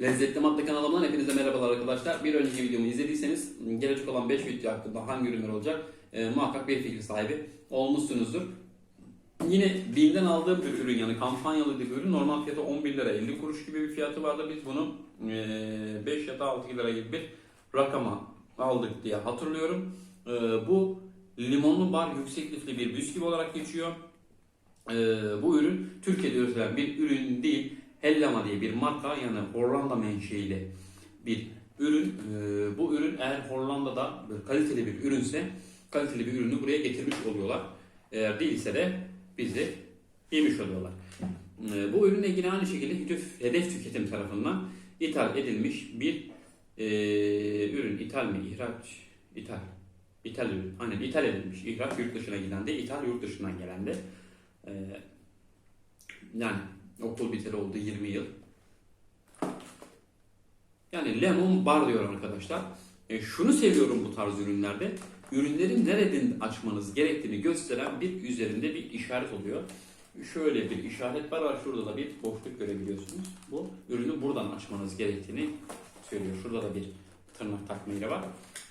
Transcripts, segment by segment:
Lezzetli Matlı kanalımdan hepinize merhabalar arkadaşlar. Bir önceki videomu izlediyseniz gelecek olan 5 video hakkında hangi ürünler olacak e, muhakkak bir fikir sahibi olmuşsunuzdur. Yine BİM'den aldığım bir ürün yani kampanyalı bir ürün normal fiyatı 11 lira 50 kuruş gibi bir fiyatı vardı. Biz bunu e, 5 ya da 6 lira gibi bir rakama aldık diye hatırlıyorum. E, bu limonlu bar yüksek lifli bir bisküvi olarak geçiyor. E, bu ürün Türkiye'de üretilen bir ürün değil. Hellama diye bir marka yani Hollanda menşeili bir ürün. Ee, bu ürün eğer Hollanda'da bir kaliteli bir ürünse kaliteli bir ürünü buraya getirmiş oluyorlar. Eğer değilse de bizi yemiş oluyorlar. Ee, bu ürünle ilgili aynı şekilde hedef, tüketim tarafından ithal edilmiş bir e, ürün. İthal mi? İhraç? İthal. İthal ürün. Aynen ithal edilmiş. İhraç yurt dışına giden de, ithal yurt dışından gelen de. Ee, yani okul biteri oldu 20 yıl. Yani lemon bar diyor arkadaşlar. E, şunu seviyorum bu tarz ürünlerde. Ürünlerin nereden açmanız gerektiğini gösteren bir üzerinde bir işaret oluyor. Şöyle bir işaret var. var. Şurada da bir boşluk görebiliyorsunuz. Bu ürünü buradan açmanız gerektiğini söylüyor. Şurada da bir tırnak takma yeri var.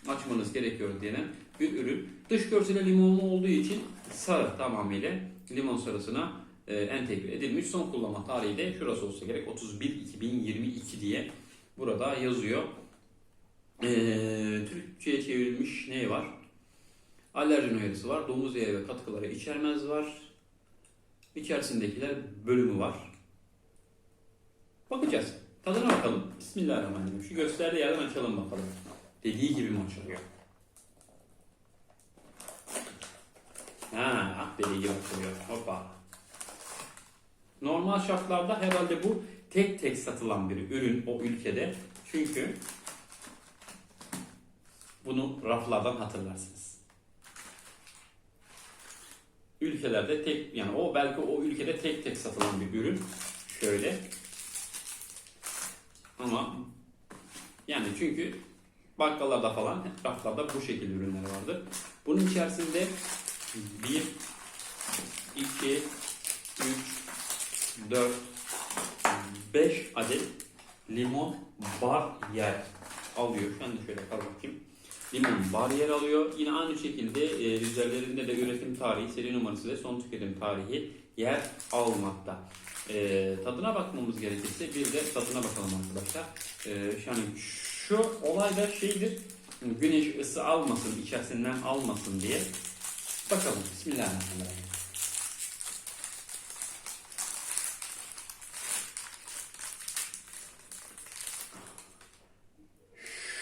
Açmanız gerekiyor diyen bir ürün. Dış görseli limonlu olduğu için sarı tamamıyla limon sarısına e, entegre edilmiş. Son kullanma tarihi de şurası olsa gerek 31-2022 diye burada yazıyor. E, Türkçe'ye çevrilmiş ne var? Alerjen uyarısı var. Domuz yağı ve katkıları içermez var. İçerisindekiler bölümü var. Bakacağız. Tadına bakalım. Bismillahirrahmanirrahim. Şu gösterdiği yerden açalım bakalım. Dediği gibi mi açılıyor? Ha, ah dediği gibi açılıyor. Hoppa. Normal şartlarda herhalde bu tek tek satılan bir ürün o ülkede. Çünkü bunu raflardan hatırlarsınız. Ülkelerde tek yani o belki o ülkede tek tek satılan bir ürün. Şöyle. Ama yani çünkü bakkallarda falan raflarda bu şekilde ürünler vardır. Bunun içerisinde 1 2 3 4 5 adet limon bar yer alıyor. Ben de şöyle kal bakayım. Limon bar yer alıyor. Yine aynı şekilde e, üzerlerinde de üretim tarihi, seri numarası ve son tüketim tarihi yer almakta. E, tadına bakmamız gerekirse bir de tadına bakalım arkadaşlar. E, yani şu olay da şeydir. Güneş ısı almasın, içerisinden almasın diye. Bakalım. Bismillahirrahmanirrahim.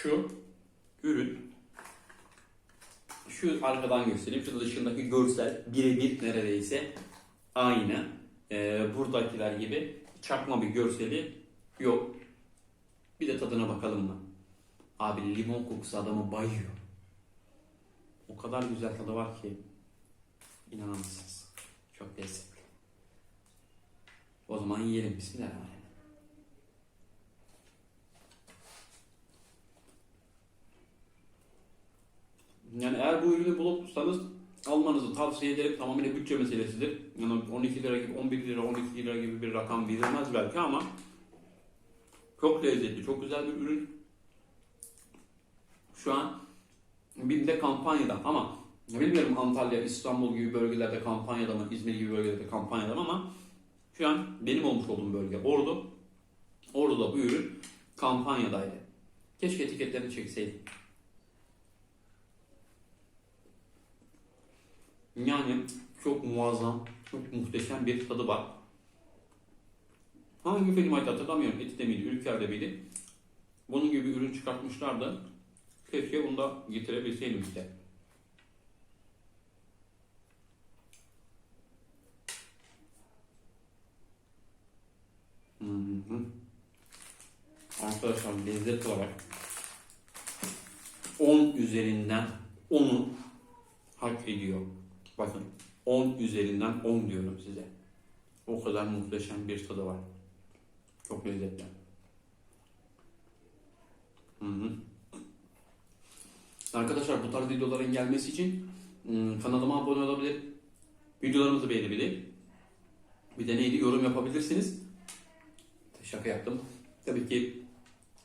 Şu ürün şu arkadan göstereyim. Şu dışındaki görsel birebir neredeyse aynı. Ee, buradakiler gibi çakma bir görseli yok. Bir de tadına bakalım mı? Abi limon kokusu adamı bayıyor. O kadar güzel tadı var ki inanamazsınız. Çok lezzetli. O zaman yiyelim. Bismillahirrahmanirrahim. Yani eğer bu ürünü bulursanız almanızı tavsiye ederim. Tamamıyla bütçe meselesidir. Yani 12 lira gibi, 11 lira, 12 lira gibi bir rakam verilmez belki ama çok lezzetli, çok güzel bir ürün. Şu an BİM'de kampanyada ama bilmiyorum Antalya, İstanbul gibi bölgelerde kampanyada mı, İzmir gibi bölgelerde kampanyada mı ama şu an benim olmuş olduğum bölge Ordu. Ordu'da bu ürün kampanyadaydı. Keşke etiketlerini çekseydim. Yani çok muazzam, çok muhteşem bir tadı var. Hangi film hatırlamıyorum. Eti miydi, Ülker'de miydi? Bunun gibi ürün çıkartmışlardı. Keşke bunu da getirebilseydim işte. Hı hı. Arkadaşlar lezzet olarak 10 üzerinden 10'u hak ediyor. Bakın 10 üzerinden 10 diyorum size. O kadar muhteşem bir tadı var. Çok lezzetli. Hı hı. Arkadaşlar bu tarz videoların gelmesi için ım, kanalıma abone olabilir. Videolarımızı beğenebilir. Bir de neydi yorum yapabilirsiniz. Şaka yaptım. Tabii ki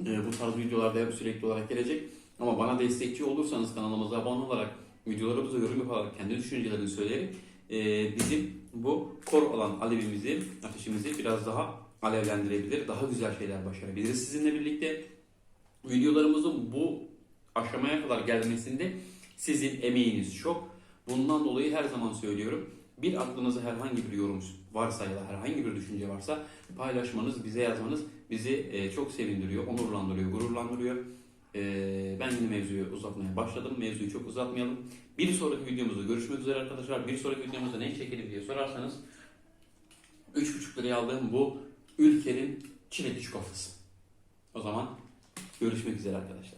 e, bu tarz videolarda sürekli olarak gelecek. Ama bana destekçi olursanız kanalımıza abone olarak, videolarımıza yorum yaparak, kendi düşüncelerini söyleyerek e, bizim bu kor olan alevimizi, ateşimizi biraz daha alevlendirebilir, daha güzel şeyler başarabiliriz sizinle birlikte. Videolarımızın bu aşamaya kadar gelmesinde sizin emeğiniz çok. Bundan dolayı her zaman söylüyorum. Bir aklınıza herhangi bir yorum varsa ya da herhangi bir düşünce varsa paylaşmanız, bize yazmanız bizi çok sevindiriyor, onurlandırıyor, gururlandırıyor. E, ben yine mevzuyu uzatmaya başladım. Mevzuyu çok uzatmayalım. Bir sonraki videomuzda görüşmek üzere arkadaşlar. Bir sonraki videomuzda ne çekelim diye sorarsanız 3,5 liraya aldığım bu ülkenin çilekli çikolatası. O zaman görüşmek üzere arkadaşlar.